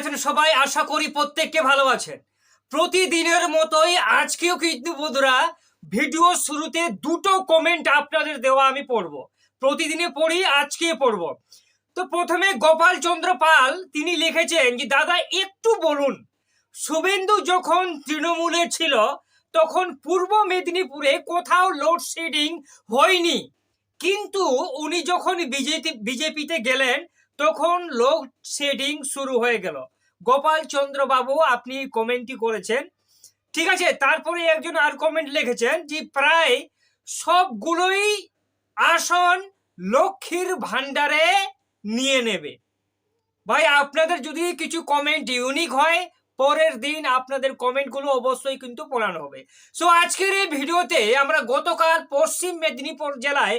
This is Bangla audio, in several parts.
আছেন সবাই আশা করি প্রত্যেককে ভালো আছেন প্রতিদিনের মতোই আজকেও কিন্তু বন্ধুরা ভিডিও শুরুতে দুটো কমেন্ট আপনাদের দেওয়া আমি পড়ব। প্রতিদিনে পড়ি, আজকে পড়ব। তো প্রথমে গোপাল চন্দ্র পাল, তিনি লিখেছেন যে, দাদা, একটু বলুন, শুভেন্দু যখন তৃণমূলে ছিল, তখন পূর্ব মেদিনীপুরে কোথাও লোডশেডিং হয়নি। কিন্তু উনি যখন বিজেপি, বিজেপিতে গেলেন তখন লোডশেডিং শুরু হয়ে গেল। গোপাল চন্দ্র বাবু আপনি কমেন্টটি করেছেন। ঠিক আছে, তারপরে একজন আর কমেন্ট লিখেছেন যে প্রায় সবগুলোই আসন লক্ষ্মীর ভান্ডারে নিয়ে নেবে। ভাই, আপনাদের যদি কিছু কমেন্ট ইউনিক হয়, পরের দিন আপনাদের কমেন্টগুলো অবশ্যই কিন্তু পড়ানো হবে। সো আজকের এই ভিডিওতে আমরা গতকাল পশ্চিম মেদিনীপুর জেলায়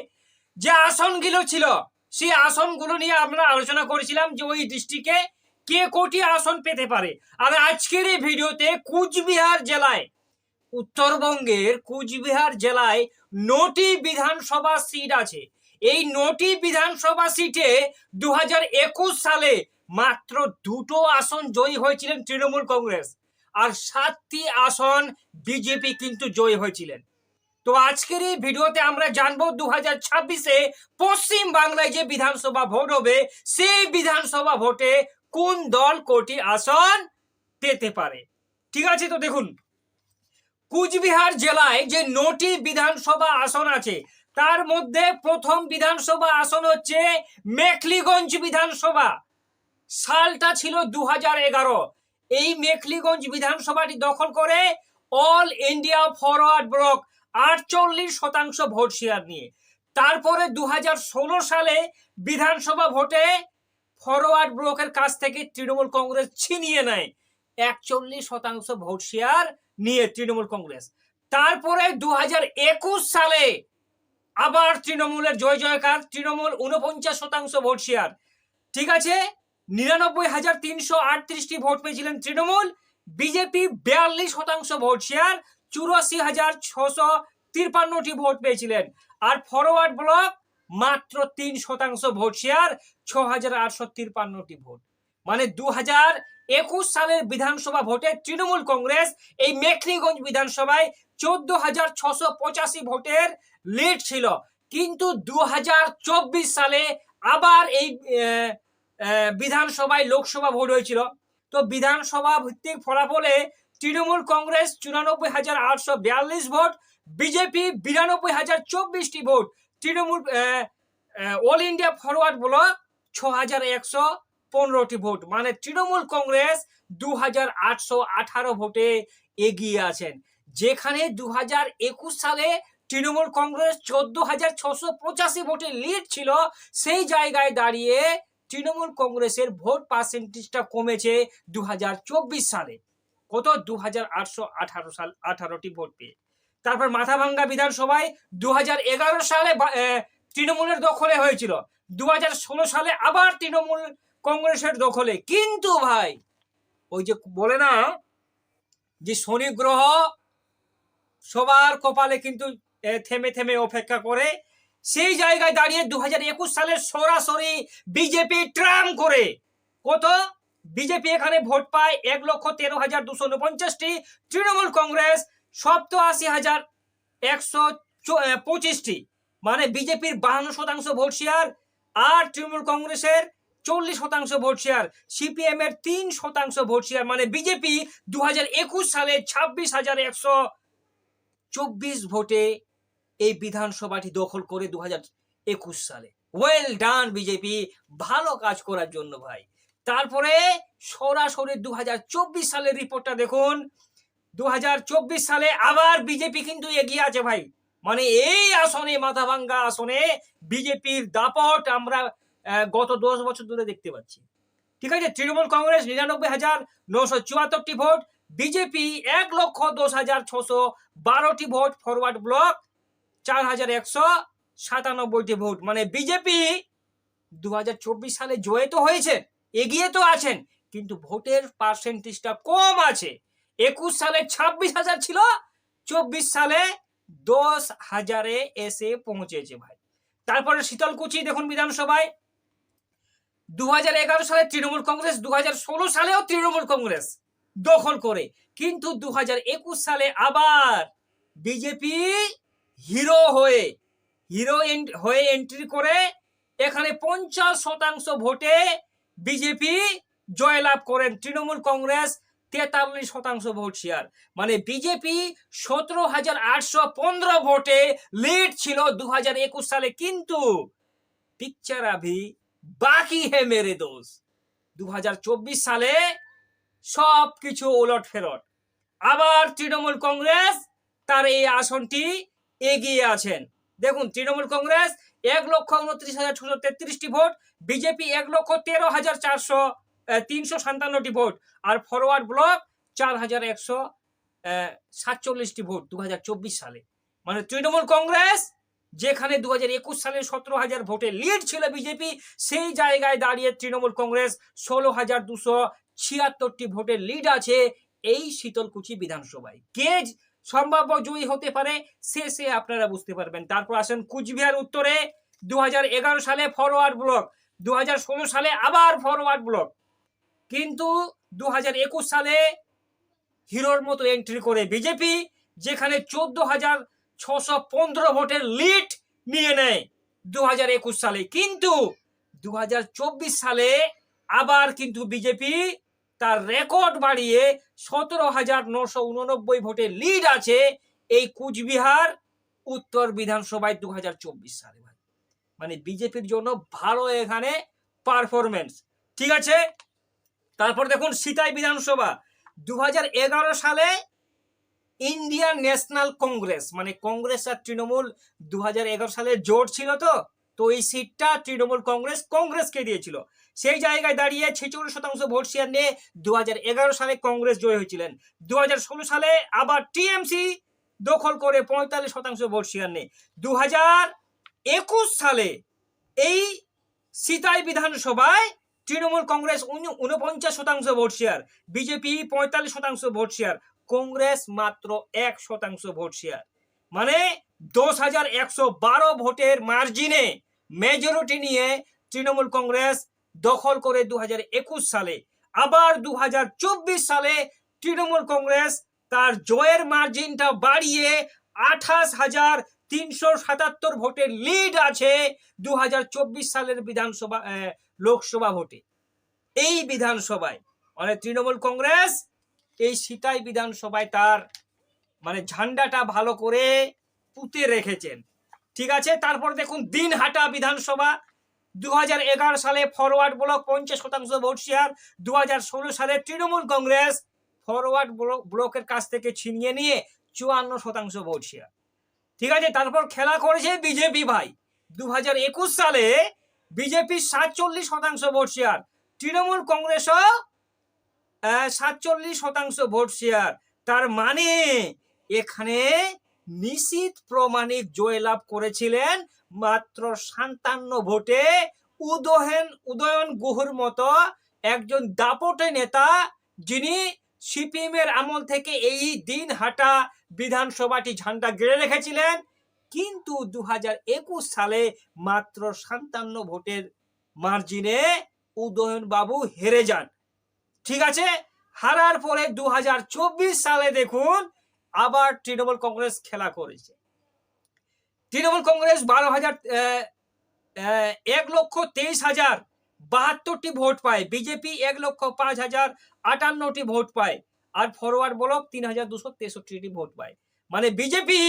যে আসনগুলো ছিল সেই আসনগুলো নিয়ে আমরা আলোচনা করেছিলাম যে ওই ডিস্ট্রিক্টে কে কোটি আসন পেতে পারে। আর আজকের এই ভিডিওতে কুচবিহার জেলায়, উত্তরবঙ্গের কুচবিহার জেলায় নটি বিধানসভা সিট আছে। এই নটি বিধানসভা সিটে দু হাজার একুশ সালে মাত্র দুটো আসন জয়ী হয়েছিলেন তৃণমূল কংগ্রেস। আর সাতটি আসন বিজেপি কিন্তু জয়ী হয়েছিলেন। তো আজকের এই ভিডিওতে আমরা জানব দু হাজার ছাব্বিশে পশ্চিম বাংলায় যে বিধানসভা ভোট হবে, সেই বিধানসভা ভোটে কোন দল কোটি আসন পেতে পারে? ঠিক আছে তো দেখুন। কুচবিহার জেলায় যে নটি বিধানসভা আসন আছে, তার মধ্যে প্রথম বিধানসভা আসন হচ্ছে মেখলিগঞ্জ বিধানসভা। সালটা ছিল দু এই মেখলিগঞ্জ বিধানসভাটি দখল করে অল ইন্ডিয়া ফরওয়ার্ড ব্লক আটচল্লিশ শতাংশ ভোট শেয়ার নিয়ে। তারপরে দু হাজার ষোলো সালে বিধানসভা ভোটে ফরওয়ার্ড ব্লকের কাছ থেকে তৃণমূল কংগ্রেস ছিনিয়ে নেয়। একচল্লিশ শতাংশ ভোট শেয়ার নিয়ে তৃণমূল কংগ্রেস। তারপরে দু হাজার একুশ সালে আবার তৃণমূলের জয় জয়কার, তৃণমূল উনপঞ্চাশ শতাংশ ভোট শেয়ার। ঠিক আছে? নিরানব্বই হাজার তিনশো আটত্রিশটি ভোট পেয়েছিলেন তৃণমূল। বিজেপি বিয়াল্লিশ শতাংশ ভোট শেয়ার। চুরাশি হাজার ছশো তিরপান্নটি ভোট পেয়েছিলেন। আর ফরওয়ার্ড ব্লক মাত্র তিন শতাংশ ভোট শেয়ার ছ হাজার আটশো তিরপান্নটি ভোট। মানে দু হাজার একুশ সালের বিধানসভা ভোটে তৃণমূল কংগ্রেস এই মেখলিগঞ্জ বিধানসভায় চোদ্দ হাজার ছশো পঁচাশি ভোটের লিড ছিল। কিন্তু দু হাজার চব্বিশ সালে আবার এই বিধানসভায় লোকসভা ভোট হয়েছিল। তো বিধানসভা ভিত্তিক ফলাফলে তৃণমূল কংগ্রেস চুরানব্বই হাজার আটশো বিয়াল্লিশ ভোট, বিজেপি বিরানব্বই হাজার চব্বিশটি vote, Trinamool All India Forward Bloc ছ হাজার একশো পনেরোটি ভোট। মানে তৃণমূল কংগ্রেস দু হাজার আটশো আঠারো ভোটে এগিয়ে আছেন। যেখানে দু হাজার একুশ সালে তৃণমূল কংগ্রেস চোদ্দ হাজার ছশো পঁচাশি ভোটে লিড ছিল, সেই জায়গায় দাঁড়িয়ে তৃণমূল কংগ্রেসের ভোট পার্সেন্টেজটা কমেছে দু হাজার চব্বিশ সালে। কত? দু হাজার আটশো আঠারো সাল, আঠারোটি ভোট পেয়ে। তারপর মাথাভাঙ্গা বিধানসভায় দু হাজার এগারো সালে তৃণমূলের দখলে হয়েছিল। দু হাজার ষোলো সালে আবার তৃণমূল কংগ্রেসের দখলে। কিন্তু ভাই, ওই যে বলে না, যে শনি গ্রহ সবার কপালে কিন্তু থেমে থেমে অপেক্ষা করে, সেই জায়গায় দাঁড়িয়ে দু হাজার একুশ সালে সরাসরি বিজেপি ট্রাম করে। কত? বিজেপি এখানে ভোট পায় এক লক্ষ তেরো হাজার দুশো উনপঞ্চাশটি। তৃণমূল কংগ্রেস সপ্তআশি হাজার একশো পঁচিশটি। মানে বিজেপির বাহান্ন শতাংশ ভোট শেয়ার আর তৃণমূল কংগ্রেসের চল্লিশ শতাংশ ভোট শেয়ার সিপিএম এর তিন শতাংশ ভোট শেয়ার মানে বিজেপি দু হাজার একুশ সালে ছাব্বিশ হাজার একশো চব্বিশ ভোটে এই বিধানসভাটি দখল করে দু হাজার একুশ সালে। Well done BJP. ভালো কাজ করার জন্য ভাই। তারপরে সরাসরি দু হাজার চব্বিশ সালের রিপোর্টটা দেখুন। দু হাজার চব্বিশ সালে আবার বিজেপি কিন্তু এগিয়ে আছে ভাই। মানে এই আসনে, মাথাভাঙ্গা আসনে বিজেপির দাপট আমরা গত দশ বছর ধরে দেখতে পাচ্ছি। ঠিক আছে? তৃণমূল কংগ্রেস নিরানব্বই হাজার নশো চুয়াত্তরটি ভোট বিজেপি এক লক্ষ দশ হাজার ছশো বারোটি ভোট ফরওয়ার্ড ব্লক চার হাজার একশো সাতানব্বইটি ভোট। মানে বিজেপি দু হাজার চব্বিশ সালে জয় তো হয়েছে। এগিয়ে তো আছেন, কিন্তু ভোটের পার্সেন্টেজটা কম আছে। একুশ সালে ছাব্বিশ হাজার ছিল, চব্বিশ সালে দশ হাজারে এসে পৌঁছেছে ভাই। তারপরে শীতলকুচি দেখুন বিধানসভায়। দু হাজার এগারো সালে তৃণমূল কংগ্রেস দু হাজার ষোলো সালেও তৃণমূল কংগ্রেস দখল করে। কিন্তু দু হাজার একুশ সালে আবার বিজেপি হিরো হয়ে হিরো হয়ে এন্ট্রি করে, এখানে পঞ্চাশ শতাংশ ভোটে বিজেপি জয়লাভ করেন তৃণমূল কংগ্রেস তেতাল্লিশ শতাংশ ভোট শেয়ার মানে বিজেপি সতেরো হাজার আটশো পনেরো ভোটে লিড ছিল দু হাজার একুশ সালে, কিন্তু পিকচার আভি বাকি হে মেরে দোষ। দু হাজার চব্বিশ সালে সব কিছু ওলট ফেরট আবার তৃণমূল কংগ্রেস তার এই আসনটি এগিয়ে আছেন। দেখুন, তৃণমূল কংগ্রেস এক লক্ষ উনত্রিশ হাজার ছশো তেত্রিশটি ভোট, বিজেপি এক লক্ষ তেরো হাজার চারশো তিনশো সাতান্নটি ভোট, আর ফরওয়ার্ড ব্লক চার হাজার একশো সাতচল্লিশটি ভোট দু হাজার চব্বিশ সালে। মানে তৃণমূল কংগ্রেস, যেখানে দু হাজার একুশ সালে সতেরো হাজার ভোটে লিড ছিল বিজেপি, সেই জায়গায় দাঁড়িয়ে তৃণমূল কংগ্রেস ষোলো হাজার দুশো ছিয়াত্তরটি ভোটের লিড আছে এই শীতলকুচি বিধানসভায়। কে সম্ভাব্য জয়ী হতে পারে, সে সে আপনারা বুঝতে পারবেন। তারপর আসেন কুচবিহার উত্তরে দু হাজার এগারো সালে ফরওয়ার্ড ব্লক, দুহাজার ষোলো সালে আবার ফরওয়ার্ড ব্লক। কিন্তু দু হাজার একুশ সালে হিরোর মতো এন্ট্রি করে বিজেপি, যেখানে চোদ্দ হাজার ছশো পনেরো ভোটের লিড নিয়ে নেয় দু হাজার একুশ সালে। কিন্তু দু হাজার চব্বিশ সালে আবার কিন্তু বিজেপি তার রেকর্ড বাড়িয়ে সতেরো হাজার নশো উননব্বই ভোটের লিড আছে এই কুচবিহার, উত্তর বিধানসভায় দু হাজার চব্বিশ সালে ভাই। মানে বিজেপির জন্য ভালো এখানে পারফরমেন্স ঠিক আছে? তারপর দেখুন সিতাই বিধানসভা। দু হাজার এগারো সালে ইন্ডিয়ান ন্যাশনাল কংগ্রেস মানে কংগ্রেস আর তৃণমূল দু হাজার এগারো সালে জোট ছিল তো তো এই সিটটা তৃণমূল কংগ্রেস কংগ্রেসকে দিয়েছিল। সেই জায়গায় দাঁড়িয়ে ছেচল্লিশ শতাংশ ভোট শেয়ার নিয়ে দু হাজার এগারো সালে কংগ্রেস জয় হয়েছিলেন। দু সালে আবার টিএমসি দখল করে পঁয়তাল্লিশ শতাংশ ভোট শেয়ার নেই দু সালে এই সিতাই বিধানসভায় তৃণমূল কংগ্রেস উন- উনপঞ্চাশ শতাংশ ভোট শেয়ার, বিজেপি পঁয়তাল্লিশ শতাংশ ভোট শেয়ার, কংগ্রেস মাত্র এক শতাংশ ভোট শেয়ার। মানে দশ হাজার একশো বারো ভোটের মার্জিনে মেজরিটি নিয়ে তৃণমূল কংগ্রেস দখল করে দু সালে। আবার দু হাজার চব্বিশ সালে তৃণমূল কংগ্রেস তার জয়ের মার্জিনটা বাড়িয়ে আঠাশ হাজার তিনশো সাতাত্তর ভোটের লিড আছে দু হাজার চব্বিশ সালের বিধানসভা লোকসভা ভোটে। এই বিধানসভায় মানে তৃণমূল কংগ্রেস এই সিতাই বিধানসভায় তার মানে ঝান্ডাটা ভালো করে পুঁতে রেখেছেন। ঠিক আছে? তারপর দেখুন দিনহাটা বিধানসভা দু হাজার এগারো সালে ফরওয়ার্ড ব্লক পঞ্চাশ শতাংশ ভোট শেয়ার দুহাজার ষোলো সালে তৃণমূল কংগ্রেস ফরওয়ার্ড ব্লক- ব্লকের কাছ থেকে ছিনিয়ে নিয়ে চুয়ান্ন শতাংশ ভোট শেয়ার ঠিক আছে, তারপর খেলা করেছে বিজেপি ভাই। দু হাজার একুশ সালে বিজেপি সাতচল্লিশ শতাংশ ভোট শেয়ার তৃণমূল কংগ্রেসও সাতচল্লিশ শতাংশ ভোট শেয়ার তার মানে এখানে নিশ্চিত প্রমাণিক জয়লাভ করেছিলেন মাত্র সান্তান্ন ভোটে উদয়ন উদয়ন গুহর মতো একজন দাপটে নেতা যিনি সিপিএম এর আমল থেকে এই দিন হাটা বিধানসভাটি ঝান্ডা গেড়ে রেখেছিলেন। কিন্তু দু হাজার একুশ সালে মাত্র সান্তান্ন ভোটের মার্জিনে উদয়ন বাবু হেরে যান। ঠিক আছে? হারার পরে দু হাজার চব্বিশ সালে দেখুন আবার তৃণমূল কংগ্রেস খেলা করেছে। তৃণমূল কংগ্রেস বারো হাজার এক লক্ষ তেইশ হাজার বাহাত্তরটি ভোট পায়। বিজেপি এক লক্ষ পাঁচ হাজার আটান্নটি ভোট পায়। আর ফরওয়ার্ড ব্লক তিন হাজার দুশো তেষট্টিটি ভোট পায়। মানে বিজেপি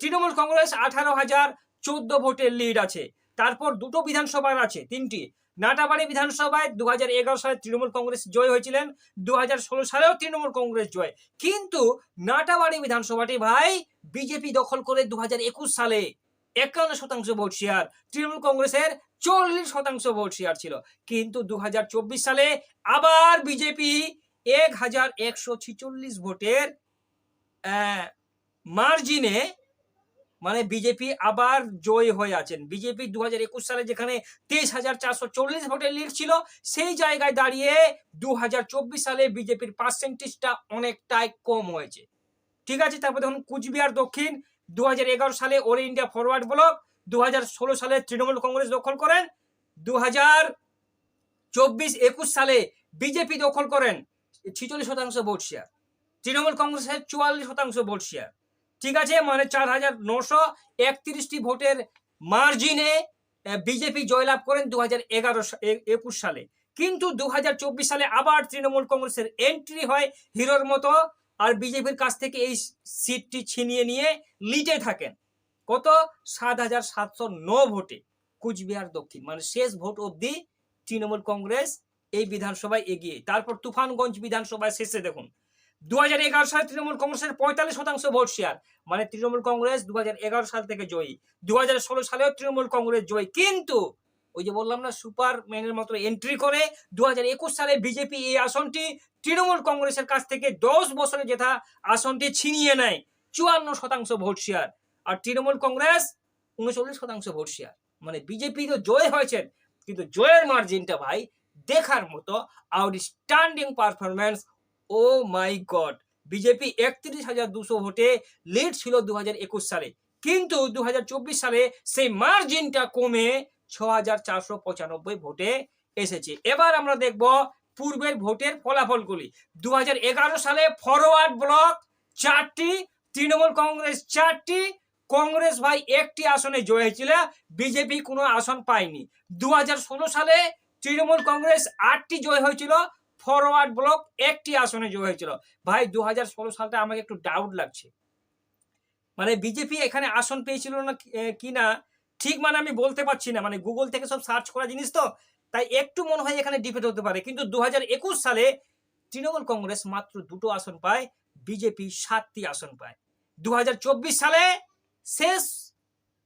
তৃণমূল কংগ্রেস আঠারো হাজার চোদ্দ ভোটের লিড আছে। তারপর দুটো বিধানসভার আছে, তিনটি। নাটাবাড়ি বিধানসভায় দু হাজার এগারো সালে তৃণমূল কংগ্রেস জয় হয়েছিলেন দু হাজার ষোলো সালেও তৃণমূল কংগ্রেস জয়। কিন্তু নাটাবাড়ি বিধানসভাটি ভাই বিজেপি দখল করে দু হাজার একুশ সালে। একান্ন শতাংশ ভোট শেয়ার তৃণমূল কংগ্রেসের চল্লিশ শতাংশ ভোট শেয়ার ছিল। কিন্তু দু হাজার চব্বিশ সালে আবার বিজেপি এক হাজার একশো ভোটের মার্জিনে মানে বিজেপি আবার জয় হয়ে আছেন। বিজেপি দু হাজার একুশ সালে যেখানে তেইশ হাজার চারশো চল্লিশ ভোটের লিড ছিল, সেই জায়গায় দাঁড়িয়ে দু হাজার চব্বিশ সালে বিজেপির পার্সেন্টেজটা অনেকটাই কম হয়েছে। ঠিক আছে, তারপর দেখুন কুচবিহার দক্ষিণ দু সালে অল ইন্ডিয়া ফরওয়ার্ড ব্লক দু হাজার ষোলো সালে তৃণমূল কংগ্রেস দখল করেন দু হাজার চব্বিশ একুশ সালে বিজেপি দখল করেন, ছিচল্লিশ শতাংশ ভোট শেয়ার তৃণমূল কংগ্রেসের চুয়াল্লিশ শতাংশ ভোট শেয়ার ঠিক আছে মানে চার হাজার নশো একত্রিশটি ভোটের মার্জিনে বিজেপি জয়লাভ করেন দু হাজার এগারো একুশ সালে। কিন্তু দু হাজার চব্বিশ সালে আবার তৃণমূল কংগ্রেসের এন্ট্রি হয় হিরোর মতো আর বিজেপির কাছ থেকে এই সিটটি ছিনিয়ে নিয়ে লিডে থাকেন। কত? সাত হাজার সাতশো ন ভোটে কুচবিহার দক্ষিণ। মানে শেষ ভোট অবধি তৃণমূল কংগ্রেস এই বিধানসভায় এগিয়ে। তারপর তুফানগঞ্জ বিধানসভায় শেষে দেখুন দু হাজার এগারো সালে তৃণমূল কংগ্রেসের পঁয়তাল্লিশ শতাংশ ভোট শেয়ার মানে তৃণমূল কংগ্রেস দু সাল থেকে জয়ী। দু হাজার ষোলো সালেও তৃণমূল কংগ্রেস জয়ী। কিন্তু ওই যে বললাম না সুপার ম্যানের মতো এন্ট্রি করে দু হাজার একুশ সালে বিজেপি এই আসনটি তৃণমূল কংগ্রেসের কাছ থেকে দশ বছরে যেটা আসনটি ছিনিয়ে নেয়, চুয়ান্ন শতাংশ ভোট শেয়ার আর তৃণমূল কংগ্রেস উনচল্লিশ শতাংশ ভোট শেয়ার মানে বিজেপি তো জয় হয়েছেন, কিন্তু জয়ের মার্জিনটা ভাই দেখার মতো outstanding performance oh my God. BJP একত্রিশ হাজার দুশো ভোটে লিড ছিল দু একুশ সালে। কিন্তু দু হাজার চব্বিশ সালে সেই মার্জিনটা কমে ছ হাজার চারশো পঁচানব্বই ভোটে এসেছে। এবার আমরা দেখব পূর্বের ভোটের ফলাফলগুলি। দু হাজার এগারো সালে ফরওয়ার্ড ব্লক চারটি, তৃণমূল কংগ্রেস চারটি, কংগ্রেস ভাই একটি আসনে জয় হয়েছিল, বিজেপি কোনো আসন পায়নি। দু হাজার ষোলো সালে তৃণমূল কংগ্রেস আটটি জয় হয়েছিল ফরওয়ার্ড ব্লক একটি আসনে জয় হয়েছিল। ভাই দু হাজার ষোলো সালটা আমাকে একটু ডাউট লাগছে। মানে বিজেপি এখানে আসন পেয়েছিল না কি- না, ঠিক মানে আমি বলতে পারছি না। মানে গুগল থেকে সব সার্চ করা জিনিস তো, তাই একটু মনে হয় এখানে ডিফেট হতে পারে। কিন্তু দু হাজার একুশ সালে তৃণমূল কংগ্রেস মাত্র দুটো আসন পায় বিজেপি সাতটি আসন পায়। দু হাজার চব্বিশ সালে শেষ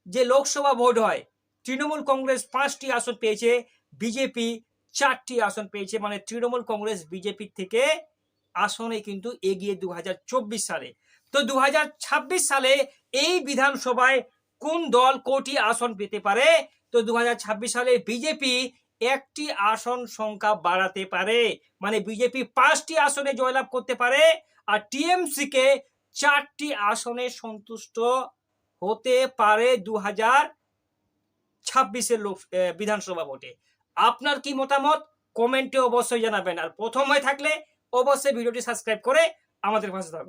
যে লোকসভা ভোট হয়, তৃণমূল কংগ্রেস পাঁচটি আসন পেয়েছে বিজেপি চারটি আসন পেয়েছে মানে তৃণমূল কংগ্রেস বিজেপির থেকে আসনে কিন্তু এগিয়ে দুহাজার চব্বিশ সালে। তো দুহাজার ছাব্বিশ সালে এই বিধানসভায় কোন দল কোটি আসন পেতে পারে? তো দুহাজার ছাব্বিশ সালে বিজেপি একটি আসন সংখ্যা বাড়াতে পারে মানে বিজেপি পাঁচটি আসনে জয়লাভ করতে পারে আর টিএমসি কে চারটি আসনে সন্তুষ্ট হতে পারে দু হাজার ছাব্বিশের লোক বিধানসভা ভোটে। আপনার কি মতামত? কমেন্টে অবশ্যই জানাবেন। আর প্রথম হয়ে থাকলে অবশ্যই ভিডিওটি সাবস্ক্রাইব করে আমাদের পাশে থাকুন।